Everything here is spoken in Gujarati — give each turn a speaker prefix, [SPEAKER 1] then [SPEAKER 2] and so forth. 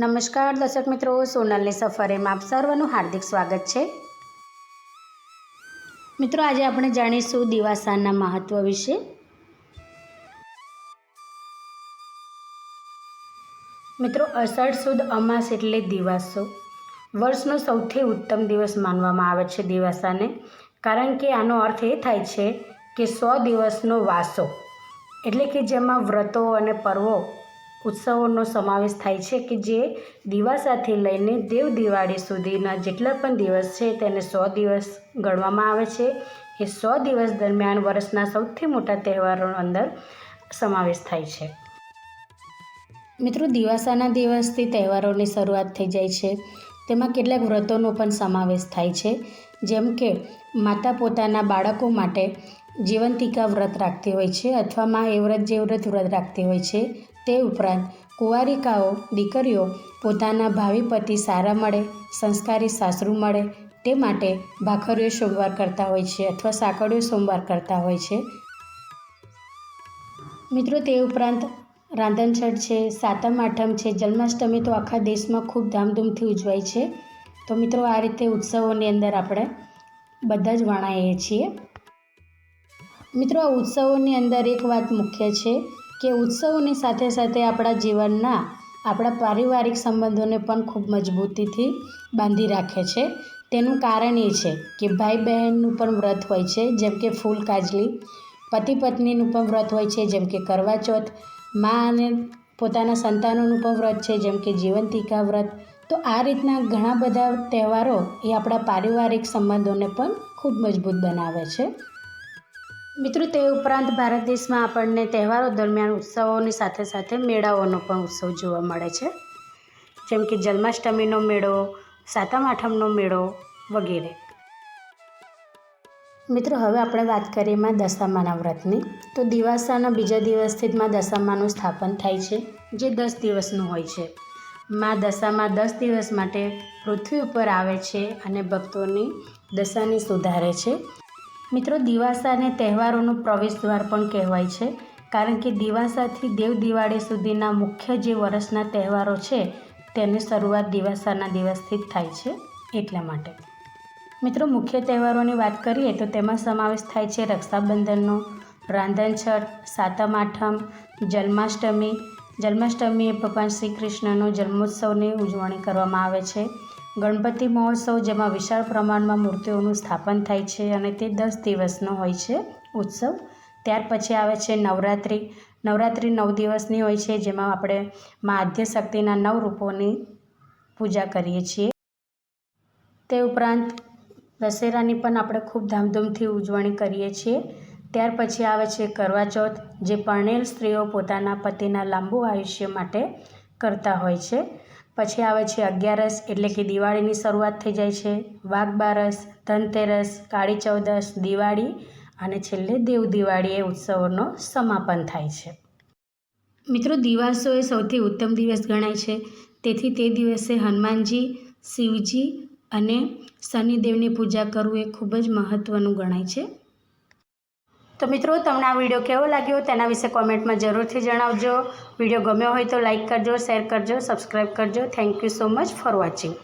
[SPEAKER 1] નમસ્કાર દર્શક મિત્રો, સોનલની સફરેમાં આપ સર્વનું હાર્દિક સ્વાગત છે. મિત્રો, આજે આપણે જાણીશું દિવાસાના મહત્વ વિશે. મિત્રો, અષાઢ સુદ અમાસ એટલે દિવાસો. વર્ષનો સૌથી ઉત્તમ દિવસ માનવામાં આવે છે દિવાસાને, કારણ કે આનો અર્થ એ થાય છે કે સો દિવસનો વાસો. એટલે કે જેમાં વ્રતો અને પર્વો ઉત્સવોનો સમાવેશ થાય છે કે જે દિવાસાથી લઈને દેવ દિવાળી સુધીના જેટલા પણ દિવસ છે તેને સો દિવસ ગણવામાં આવે છે. એ સો દિવસ દરમિયાન વર્ષના સૌથી મોટા તહેવારો અંદર સમાવેશ થાય છે. મિત્રો, દિવાસાના દિવસથી તહેવારોની શરૂઆત થઈ જાય છે. તેમાં કેટલાક વ્રતોનો પણ સમાવેશ થાય છે. જેમ કે, માતા પોતાના બાળકો માટે જીવંતિકા વ્રત રાખતી હોય છે અથવા માં એ વ્રત જે વ્રત વ્રત રાખતી હોય છે. તે ઉપરાંત કુંવારિકાઓ, દીકરીઓ, પોતાના ભાવિ પતિ સારા મળે, સંસ્કારી સાસરું મળે, તે માટે ભાખરીઓ સોમવાર કરતા હોય છે અથવા સાકડીઓ સોમવાર કરતા હોય છે. મિત્રો, તે ઉપરાંત રાંધણછઠ છે, સાતમ, આઠમ છે, જન્માષ્ટમી તો આખા દેશમાં ખૂબ ધામધૂમથી ઉજવાય છે. તો મિત્રો, આ રીતે ઉત્સવોની અંદર આપણે બધા જ વણાઈએ છીએ. મિત્રો, આ ઉત્સવોની અંદર એક વાત મુખ્ય છે. કે ઉત્સવોની સાથે સાથે આપણા જીવનના આપણા પારિવારિક સંબંધોને પણ ખૂબ મજબૂતીથી બાંધી રાખે છે. તેનું કારણ એ છે કે ભાઈ બહેનનું પણ વ્રત હોય છે, જેમ કે ફૂલ કાજલી પતિ પત્નીનું પણ વ્રત હોય છે, જેમ કે કરવા મા અને પોતાના સંતાનોનું પણ વ્રત છે, જેમ કે જીવંતિકા વ્રત. તો આ રીતના ઘણા બધા તહેવારો એ આપણા પારિવારિક સંબંધોને પણ ખૂબ મજબૂત બનાવે છે. મિત્રો, તે ઉપરાંત ભારત દેશમાં આપણને તહેવારો દરમિયાન ઉત્સવોની સાથે સાથે મેળાઓનો પણ ઉત્સવ જોવા મળે છે. જેમ કે જન્માષ્ટમીનો મેળો, સાતમ આઠમનો મેળો વગેરે. મિત્રો, હવે આપણે વાત કરીએ માં દશામાના વ્રતની. તો દિવાસાના બીજા દિવસથી જ માં દશામાનું સ્થાપન થાય છે, જે દસ દિવસનું હોય છે. માં દશામાં દસ દિવસ માટે પૃથ્વી ઉપર આવે છે અને ભક્તોની દશાને સુધારે છે. મિત્રો દિવાસાને તહેવારોનું પ્રવેશ દ્વાર પણ કહેવાય છે. કારણ કે દિવાસાથી દેવ દિવાળી સુધીના મુખ્ય જે વર્ષના તહેવારો છે, તેની શરૂઆત દિવાસાના દિવસથી જ થાય છે, એટલા માટે. મિત્રો, મુખ્ય તહેવારોની વાત કરીએ તો તેમાં સમાવેશ થાય છે રક્ષાબંધનનો રાંધણછઠ સાતમ આઠમ, જન્માષ્ટમી. જન્માષ્ટમી એ ભગવાન શ્રી કૃષ્ણનો જન્મોત્સવની ઉજવણી કરવામાં આવે છે. ગણપતિ મહોત્સવ, જેમાં વિશાળ પ્રમાણમાં મૂર્તિઓનું સ્થાપન થાય છે અને તે દસ દિવસનો હોય છે ઉત્સવ. ત્યાર પછી આવે છે નવરાત્રિ. નવરાત્રિ નવ દિવસની હોય છે, જેમાં આપણે મા આદ્યશક્તિના નવ રૂપોની પૂજા કરીએ છીએ. તે ઉપરાંત દશેરાની પણ આપણે ખૂબ ધામધૂમથી ઉજવણી કરીએ છીએ. ત્યાર પછી આવે છે કરવા ચોથ, જે પરણેલ સ્ત્રીઓ પોતાના પતિના લાંબુ આયુષ્ય માટે કરતા હોય છે. પછી આવે છે અગિયારસ, એટલે કે દિવાળીની શરૂઆત થઈ જાય છે. વાઘ બારસ, ધનતેરસ, કાળી ચૌદસ, દિવાળી અને છેલ્લે દેવ દિવાળી એ ઉત્સવોનો સમાપન થાય છે. મિત્રો, દિવાસો એ સૌથી ઉત્તમ દિવસ ગણાય છે. તેથી તે દિવસે હનુમાનજી, શિવજી અને શનિદેવની પૂજા કરવું એ ખૂબ જ મહત્ત્વનું ગણાય છે. તો મિત્રો, તમને આ વીડિયો કેવો લાગ્યો તેના વિશે કોમેન્ટમાં જરૂરથી જણાવજો. વીડિયો ગમ્યો હોય તો લાઇક કરજો, શેર કરજો, સબસ્ક્રાઈબ કરજો. Thank you so much for watching.